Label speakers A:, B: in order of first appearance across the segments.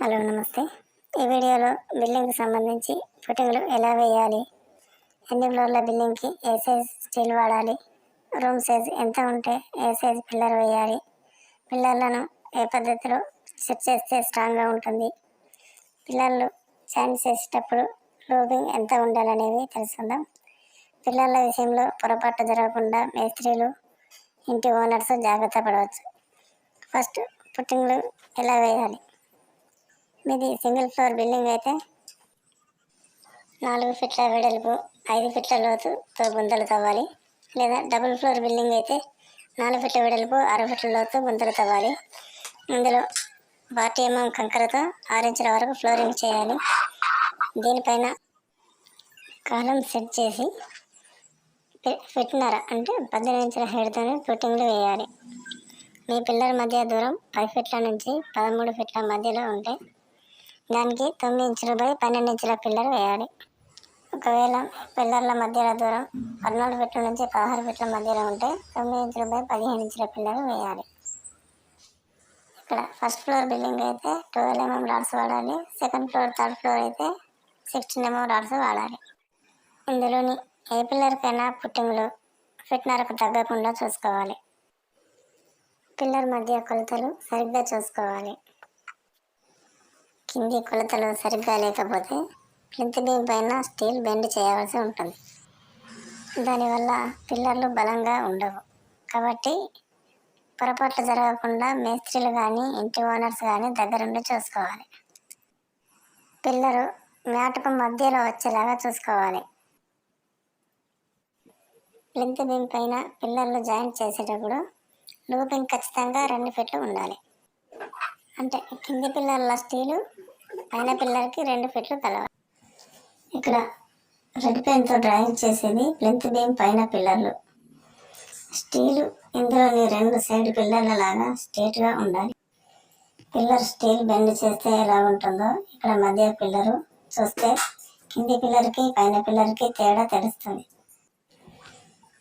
A: Hello నమస్తే. ఈ వీడియోలో బిల్డింగ్కి సంబంధించి ఫిట్టింగ్లు ఎలా వేయాలి? ఎన్ని ఫ్లోర్ల బిల్డింగ్కి ఏ సైజ్ స్టీల్ వాడాలి? రూమ్ సైజ్ ఎంత ఉంటే ఏ సైజ్ పిల్లర్ వేయాలి? పిల్లర్లను ఏ పద్ధతిలో సెట్ చేస్తే స్ట్రాంగ్గా ఉంటుంది? పిల్లర్లు జాయిన్ చేసేటప్పుడు రూబింగ్ ఎంత ఉండాలనేవి తెలుసుకుందాం. పిల్లర్ల విషయంలో పొరపాటు జరగకుండా మేస్త్రీలు ఇంటి ఓనర్స్ జాగ్రత్త పడవచ్చు. ఫస్ట్ పుట్టింగ్లు ఎలా వేయాలి? మీది సింగిల్ ఫ్లోర్ బిల్డింగ్ అయితే నాలుగు ఫిట్ల వెడల్పు ఐదు ఫీట్ల లోతుతో గుంతలు తవ్వాలి. లేదా డబుల్ ఫ్లోర్ బిల్డింగ్ అయితే నాలుగు ఫిట్ల వెడల్పు అర ఫీట్ల లోతు గుంతలు తవ్వాలి. ఇందులో బాటిఎంఎం కంకరతో ఆరించిన వరకు ఫ్లోరింగ్ చేయాలి. దీనిపైన కాలం సెట్ చేసి ఫిట్నర్ ఫిట్నర అంటే పద్దెనిమిది ఇంచుల హెడ్తో ఫిట్టింగ్లు వేయాలి. మీ పిల్లల మధ్య దూరం పది ఫిట్ల నుంచి పదమూడు ఫీట్ల మధ్యలో ఉంటే దానికి తొమ్మిది ఇంచుల బై పన్నెండు ఇంచుల పిల్లర్ వేయాలి. ఒకవేళ పిల్లర్ల మధ్యలో దూరం పద్నాలుగు ఫీట్ల నుంచి పదహారు ఫీట్ల మధ్యలో ఉంటే తొమ్మిది ఇంచుల బై పదిహేను ఇంచుల పిల్లర్ వేయాలి. ఇక్కడ ఫస్ట్ ఫ్లోర్ బిల్డింగ్ అయితే ట్వెల్వ్ ఎంఎం రాడ్స్ వాడాలి. సెకండ్ ఫ్లోర్ థర్డ్ ఫ్లోర్ అయితే సిక్స్టీన్ ఎంఎం రాడ్స్ వాడాలి. ఇందులోని ఏ పిల్లర్కైనా పుట్టింగ్లు ఫిట్నర్కు తగ్గకుండా చూసుకోవాలి. పిల్లర్ మధ్య కొలతలు సరిగ్గా చూసుకోవాలి. కింది కొలతలు సరిగ్గా లేకపోతే ప్లింత్ బీమ్ పైన స్టీల్ బెండ్ చేయవలసి ఉంటుంది. దానివల్ల పిల్లర్లు బలంగా ఉండవు. కాబట్టి పొరపాట్లు జరగకుండా మేస్త్రీలు కానీ ఇంటి ఓనర్స్ కానీ దగ్గరుండి చూసుకోవాలి. పిల్లరు మ్యాటుకు మధ్యలో వచ్చేలాగా చూసుకోవాలి. ప్లింత్ బీమ్ పైన పిల్లర్లు జాయింట్ చేసేటప్పుడు లూపింగ్ ఖచ్చితంగా రెండు ఫీట్లు ఉండాలి. అంటే కింది పిల్లర్ల స్టీలు పైన పిల్లర్కి రెండు ఫీట్లు కలవాలి ఇక్కడ రెడ్ పెన్తో డ్రాయింగ్ చేసేది ప్లింత్ బీమ్ పైన పిల్లర్లు స్టీలు ఇందులోని రెండు సైడ్ పిల్లర్ల లాగా స్ట్రేట్గా ఉండాలి. పిల్లర్ స్టీల్ బెండ్ చేస్తే ఎలా ఉంటుందో ఇక్కడ మధ్య పిల్లరు చూస్తే కింది పిల్లర్కి పైన పిల్లర్కి తేడా తెలుస్తుంది.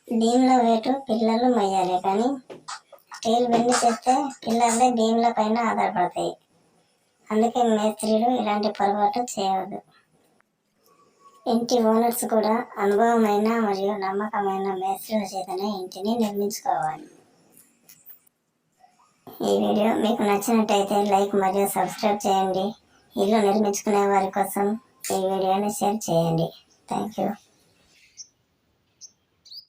A: బీమ్లో వేటు పిల్లర్లు మయ్యాలి కానీ స్టీల్ బెండ్ చేస్తే పిల్లర్లే బీమ్ల పైన ఆధారపడతాయి. అందుకే మేస్త్రీలు ఇలాంటి పొరపాటు చేయవద్దు. ఇంటి ఓనర్స్ కూడా అనుభవమైన మరియు నమ్మకమైన మేస్త్రుల చేతనే ఇంటిని నిర్మించుకోవాలి. ఈ వీడియో మీకు నచ్చినట్టయితే లైక్ మరియు సబ్స్క్రైబ్ చేయండి. ఇల్లు నిర్మించుకునే వారి కోసం ఈ వీడియోని షేర్ చేయండి. Thank you.